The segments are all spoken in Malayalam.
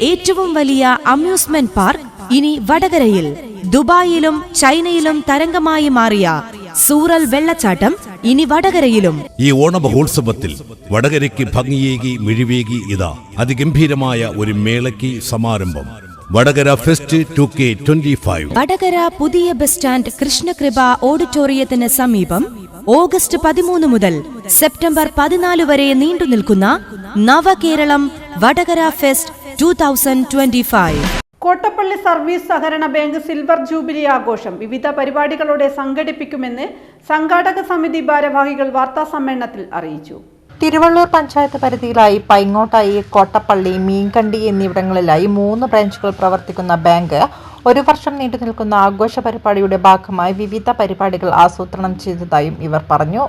ഏറ്റവും വലിയ അമ്യൂസ്മെന്റ് പാർക്ക് ഇനി വടകരയിൽ. ദുബായിലും ചൈനയിലും തരംഗമായി മാറിയ സൂറൽ വെള്ളച്ചാട്ടം ഇനി വടകരയിലും. ഈ ഓണമഹോത്സവത്തിൽ വടകരയ്ക്ക് ഭംഗിയേകി മിഴിവേകി ഇതാ അതിഗംഭീരമായ ഒരു മേളയ്ക്ക് സമാരംഭം. Vadakara fest two K twenty five. Vadakara പുതിയ ബസ് സ്റ്റാൻഡ് കൃഷ്ണകൃപ ഓഡിറ്റോറിയത്തിന് സമീപം ഓഗസ്റ്റ് പതിമൂന്ന് മുതൽ സെപ്റ്റംബർ പതിനാല് വരെ നീണ്ടു നിൽക്കുന്ന Navakeralam Vadakara fest two thousand twenty five Kottappally service സഹകരണ ബാങ്ക് സിൽവർ ജൂബിലി ആഘോഷം വിവിധ പരിപാടികളോടെ സംഘടിപ്പിക്കുമെന്ന് സംഘാടക സമിതി ഭാരവാഹികൾ വാർത്താ സമ്മേളനത്തിൽ അറിയിച്ചു. തിരുവള്ളൂർ പഞ്ചായത്ത് പരിധിയിലായി പൈങ്ങോട്ടായി കോട്ടപ്പള്ളി മീൻകണ്ടി എന്നിവിടങ്ങളിലായി മൂന്ന് ബ്രാഞ്ചുകൾ പ്രവർത്തിക്കുന്ന ബാങ്ക് ഒരു വർഷം നീണ്ടു നിൽക്കുന്ന ആഘോഷ പരിപാടിയുടെ ഭാഗമായി വിവിധ പരിപാടികൾ ആസൂത്രണം ചെയ്തതായും ഇവർ പറഞ്ഞു.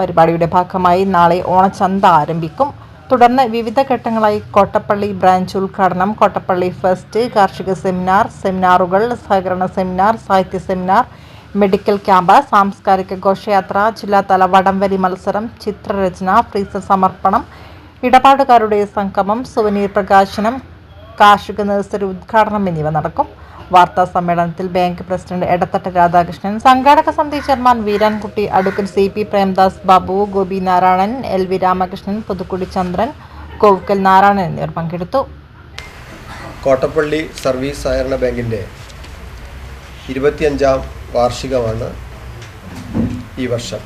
പരിപാടിയുടെ ഭാഗമായി നാളെ ഓണച്ചന്ത ആരംഭിക്കും. തുടർന്ന് വിവിധ ഘട്ടങ്ങളായി കോട്ടപ്പള്ളി ബ്രാഞ്ച് ഉദ്ഘാടനം കോട്ടപ്പള്ളി ഫസ്റ്റ് കാർഷിക സെമിനാർ സെമിനാറുകൾ സഹകരണ സെമിനാർ സാഹിത്യ സെമിനാർ മെഡിക്കൽ ക്യാമ്പ് സാംസ്കാരിക ഘോഷയാത്ര ജില്ലാതല വടംവലി മത്സരം ചിത്രരചന ഫ്രീസർ സമർപ്പണം ഇടപാടുകാരുടെ സംഗമം സുവനീർ പ്രകാശനം കാർഷിക നഴ്സറി ഉദ്ഘാടനം എന്നിവ നടക്കും. വാർത്താ സമ്മേളനത്തിൽ ബാങ്ക് പ്രസിഡന്റ് എടത്തട്ട രാധാകൃഷ്ണൻ സംഘാടക സമിതി chairman Veerankutty Adukkal C P Premdas Babu Gopi Narayanan L V Ramakrishnan Puthukkudi Chandran Kovakkal Narayanan എന്നിവർ പങ്കെടുത്തു. കോട്ടപ്പള്ളി സർവീസ് സഹകരണ ബാങ്കിന്റെ ഇരുപത്തിയഞ്ചാം വാർഷികമാണ് ഈ വർഷം.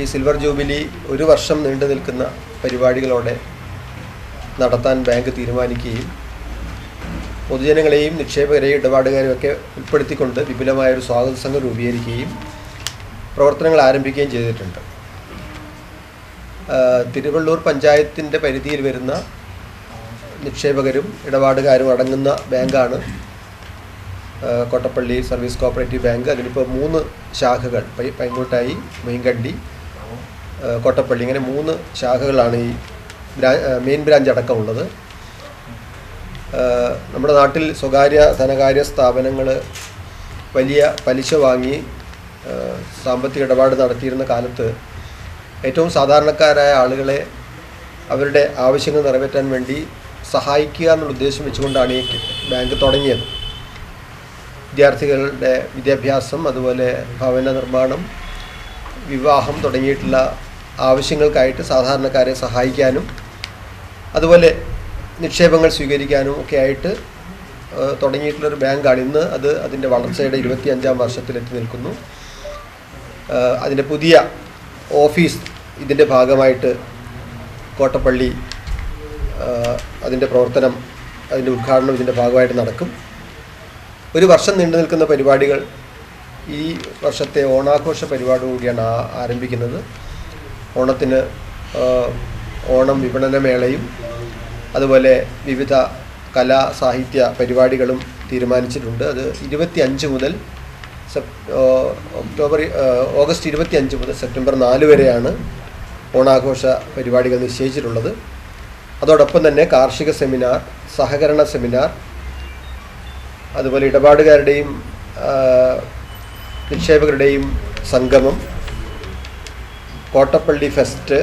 ഈ സിൽവർ ജൂബിലി ഒരു വർഷം നീണ്ടു നിൽക്കുന്ന പരിപാടികളോടെ നടത്താൻ ബാങ്ക് തീരുമാനിക്കുകയും പൊതുജനങ്ങളെയും നിക്ഷേപകരെയും ഇടപാടുകാരെയും ഒക്കെ ഉൾപ്പെടുത്തിക്കൊണ്ട് വിപുലമായ ഒരു സ്വാഗത സംഘം രൂപീകരിക്കുകയും പ്രവർത്തനങ്ങൾ ആരംഭിക്കുകയും ചെയ്തിട്ടുണ്ട്. തിരുവള്ളൂർ പഞ്ചായത്തിന്റെ പരിധിയിൽ വരുന്ന നിക്ഷേപകരും ഇടപാടുകാരും അടങ്ങുന്ന ബാങ്കാണ് കോട്ടപ്പള്ളി സർവീസ് കോപ്പറേറ്റീവ് ബാങ്ക്. അതിനിപ്പോൾ മൂന്ന് ശാഖകൾ പൈ പൈങ്ങോട്ടായി മീൻകണ്ടി കോട്ടപ്പള്ളി. ഇങ്ങനെ മൂന്ന് ശാഖകളാണ് ഈ മെയിൻ ബ്രാഞ്ച് അടക്കമുള്ളത് നമ്മുടെ നാട്ടിൽ സ്വകാര്യ ധനകാര്യ സ്ഥാപനങ്ങൾ വലിയ പലിശ വാങ്ങി സാമ്പത്തിക ഇടപാട് നടത്തിയിരുന്ന കാലത്ത് ഏറ്റവും സാധാരണക്കാരായ ആളുകളെ അവരുടെ ആവശ്യങ്ങൾ നിറവേറ്റാൻ വേണ്ടി സഹായിക്കുക എന്നുള്ള ഉദ്ദേശം വെച്ചുകൊണ്ടാണ് ഈ ബാങ്ക് തുടങ്ങിയത്. വിദ്യാർത്ഥികളുടെ വിദ്യാഭ്യാസം അതുപോലെ ഭവന നിർമ്മാണം വിവാഹം തുടങ്ങിയിട്ടുള്ള ആവശ്യങ്ങൾക്കായിട്ട് സാധാരണക്കാരെ സഹായിക്കാനും അതുപോലെ നിക്ഷേപങ്ങൾ സ്വീകരിക്കാനും ഒക്കെ ആയിട്ട് തുടങ്ങിയിട്ടുള്ളൊരു ബാങ്കാണ്. ഇന്ന് അത് അതിന്റെ വളർച്ചയുടെ ഇരുപത്തിയഞ്ചാം വർഷത്തിലെത്തി നിൽക്കുന്നു. അതിന്റെ പുതിയ ഓഫീസ് ഇതിന്റെ ഭാഗമായിട്ട് കോട്ടപ്പള്ളി അതിന്റെ പ്രവർത്തനം അതിന്റെ ഉദ്ഘാടനം ഇതിന്റെ ഭാഗമായിട്ട് നടക്കും. ഒരു വർഷം നീണ്ടു നിൽക്കുന്ന പരിപാടികൾ ഈ വർഷത്തെ ഓണാഘോഷ പരിപാടി കൂടിയാണ് ആരംഭിക്കുന്നത്. ഓണത്തിന് ഓണം ഓണം വിപണനമേളയും അതുപോലെ വിവിധ കലാ സാഹിത്യ പരിപാടികളും തീരുമാനിച്ചിട്ടുണ്ട്. അത് ഇരുപത്തി അഞ്ച് മുതൽ സെപ് ഒക്ടോബർ ഓഗസ്റ്റ് ഇരുപത്തി അഞ്ച് മുതൽ സെപ്റ്റംബർ നാല് വരെയാണ് ഓണാഘോഷ പരിപാടികൾ നിശ്ചയിച്ചിട്ടുള്ളത്. അതോടൊപ്പം തന്നെ കാർഷിക സെമിനാർ സഹകരണ സെമിനാർ അതുപോലെ ഇടപാടുകാരുടെയും നിക്ഷേപകരുടെയും സംഗമം കോട്ടപ്പള്ളി ഫെസ്റ്റ്